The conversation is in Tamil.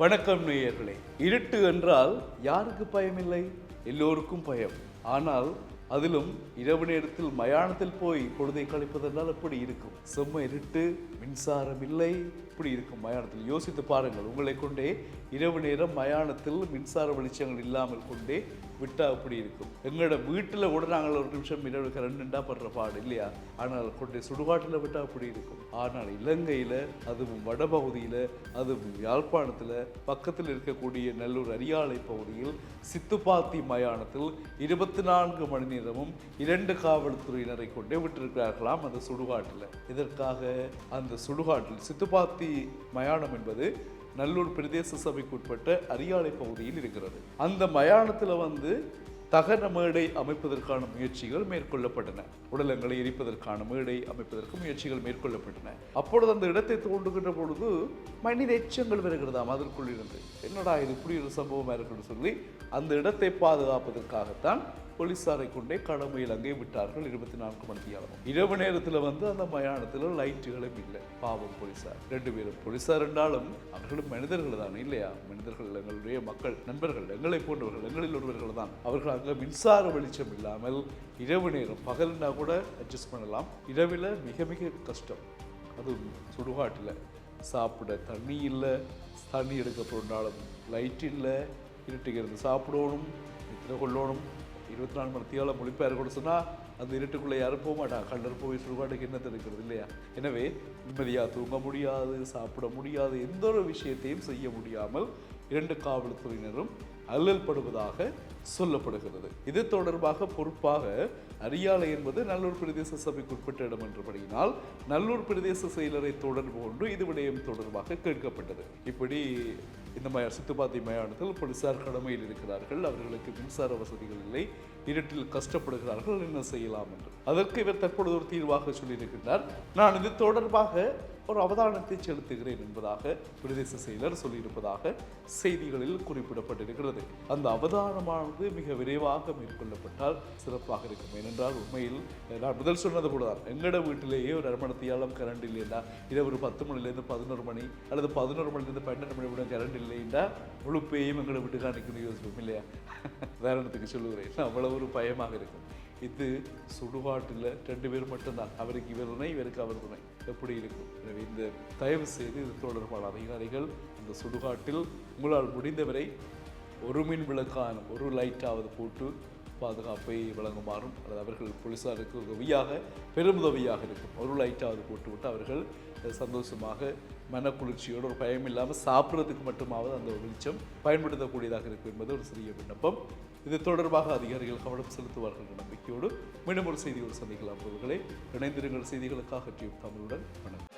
வணக்கம் நேயர்களே. இருட்டு என்றால் யாருக்கு பயமில்லை? எல்லோருக்கும் பயம். ஆனால் அதிலும் இரவு நேரத்தில் மயானத்தில் போய் பொழுதை கழிப்பதென்றால் எப்படி இருக்கும்? செம்ம இருட்டு மின்சாரம் இல்லை இப்படி இருக்கும் மயானத்தில். யோசித்து பாருங்கள் உங்களை கொண்டே இரவு நேரம் மயானத்தில் மின்சார வெளிச்சங்கள் இல்லாமல் கொண்டே விட்டா அப்படி இருக்கும். எங்களோட வீட்டில் கூட நாங்கள் ஒரு நிமிஷம் இரவு கரண்டுண்டா படுற பாடு இல்லையா? ஆனால் கொண்டே சுடுகாட்டில் விட்டா அப்படி இருக்கும். ஆனால் இலங்கையில் அதுவும் வடபகுதியில் அதுவும் யாழ்ப்பாணத்தில் பக்கத்தில் இருக்கக்கூடிய நல்லூர் அரியாலை பகுதியில் சித்துப்பாத்தி மயானத்தில் இருபத்தி நான்கு மணி நேரமும் இரண்டு காவல்துறையினரை கொண்டே விட்டிருக்கிறார்களாம் அந்த சுடுகாட்டில். இதற்காக அந்த சுடுகாட்டில் சித்துப்பாத்தி மயானம் என்பது நல்லூர் பிரதேச சபைக்கு உட்பட்ட அரியாலை பகுதியில் இருக்கிறது. அந்த மயானத்தில் வந்து தகன மேடை அமைப்பதற்கான முயற்சிகள் மேற்கொள்ளப்பட்டன. உடலங்களை எரிப்பதற்கான மேடை அமைப்பதற்கு முயற்சிகள் மேற்கொள்ளப்பட்டன. அப்பொழுது அந்த இடத்தை தோண்டுகின்ற பொழுது மனித எச்சங்கள் வருகிறதாம் அதற்குள் இருந்து. என்னடா இது இப்படி ஒரு சம்பவமாக இருக்குன்னு சொல்லி அந்த இடத்தை பாதுகாப்பதற்காகத்தான் போலீஸாரை கொண்டே கடமையில் அங்கே விட்டார்கள். இருபத்தி நான்கு மணி இரவு நேரத்தில் வந்து அந்த மயானத்தில் லைட்டுகளும் இல்லை. பாவம் போலீசார். ரெண்டு பேரும் போலீசார் என்றாலும் அவர்களும் மனிதர்கள் தான் இல்லையா? மனிதர்கள் எங்களுடைய மக்கள் நண்பர்கள் எங்களை போன்றவர்கள் எங்களில் ஒருவர்கள் தான். அவர்கள் அங்கே மின்சார வெளிச்சம் இல்லாமல் இரவு நேரம் பகல்னா கூட அட்ஜஸ்ட் பண்ணலாம். இரவில் மிக மிக கஷ்டம். அதுவும் சுடுகாட்டில். சாப்பிட தண்ணி இல்லை. தண்ணி எடுக்க போனாலும் லைட் இல்லை. இருட்டுகிறது சாப்பிடணும் நித்திர கொள்ளணும். இருபத்தி நாலு மணி தீவிர மொழிப்பெயர் கூட சொன்னால் அந்த இருட்டுக்குள்ளே யாரும் போக மாட்டாங்க. கண்டர் போய் சுடுகாட்டுக்கு என்ன தெரிக்கிறது இல்லையா? எனவே நிம்மதியாக தூங்க முடியாது சாப்பிட முடியாது எந்த ஒரு விஷயத்தையும் செய்ய முடியாமல் இரண்டு காவல்துறையினரும் அல்லல் படுவதாக சொல்லப்படுகிறது. இது தொடர்பாக பொறுப்பாக அரியாலை என்பது நல்லூர் பிரதேச சபைக்கு உட்பட்ட இடம் என்றபடியினால் நல்லூர் பிரதேச செயலரை தொடர்பு கொண்டு இது விடயம் தொடர்பாக கேட்கப்பட்டது. இப்படி இந்த மய சித்துப்பாத்தி மயானத்தில் போலீசார் கடமையில் இருக்கிறார்கள். அவர்களுக்கு மின்சார வசதிகள் இல்லை. இருட்டில் கஷ்டப்படுகிறார்கள். என்ன செய்யலாம் என்று. அதற்கு இவர் தற்பொழுது ஒரு தீர்வாக சொல்லியிருக்கின்றார். நான் இது தொடர்பாக ஒரு அவதானத்தை செலுத்துகிறேன் என்பதாக பிரதேச செயலர் சொல்லியிருப்பதாக செய்திகளில் குறிப்பிடப்பட்டிருக்கிறது. அந்த அவதானமானது மிக விரைவாக மேற்கொள்ளப்பட்டால் சிறப்பாக இருக்கும். ஏனென்றால் உண்மையில் நான் முதல் சொன்னது கூட தான் எங்களோட வீட்டிலேயே ஒரு அரமணத்தையாலும் கரண்ட் இல்லைன்னா இரவு ஒரு பத்து மணிலேருந்து பதினோரு மணி அல்லது பதினோரு மணிலேருந்து பன்னெண்டு மணி விட கரண்ட் இல்லைன்னா முழுப்பையும் எங்களை வீட்டுக்கு அனுப்பி யோசிப்போம் இல்லையா? உதாரணத்துக்கு சொல்லுகிறேன். அவ்வளவு ஒரு பயமாக இருக்கும். இது சுடுகாட்டில் ரெண்டு பேர் மட்டும்தான். அவருக்கு இவர் துணை இவருக்கு அவர் துணை. எப்படி இருக்கும்? எனவே இந்த தயவு செய்து இது தொடர்பான அதிகாரிகள் இந்த சுடுகாட்டில் உங்களால் முடிந்தவரை ஒரு மின் விளக்கான ஒரு லைட்டாவது போட்டு பாதுகாப்பை வழங்குமாறும் அல்லது அவர்கள் போலீஸாருக்கு உதவியாக பெருமுதவியாக இருக்கும். ஒரு லைட்டாவது போட்டுவிட்டு அவர்கள் சந்தோஷமாக மனக்குளிர்ச்சியோடு ஒரு பயம் இல்லாமல் சாப்பிட்றதுக்கு மட்டுமாவது அந்த வெளிச்சம் பயன்படுத்தக்கூடியதாக இருக்கும் என்பது ஒரு சிறிய விண்ணப்பம். இது தொடர்பாக அதிகாரிகள் கவனம் செலுத்துவார்கள் என்ற நம்பிக்கையோடு மீண்டும் ஒரு செய்தியோடு சந்திக்கலாம். அவர்களே இணைந்திருங்கள். செய்திகளுக்காக டியூப் தமிழுடன். வணக்கம்.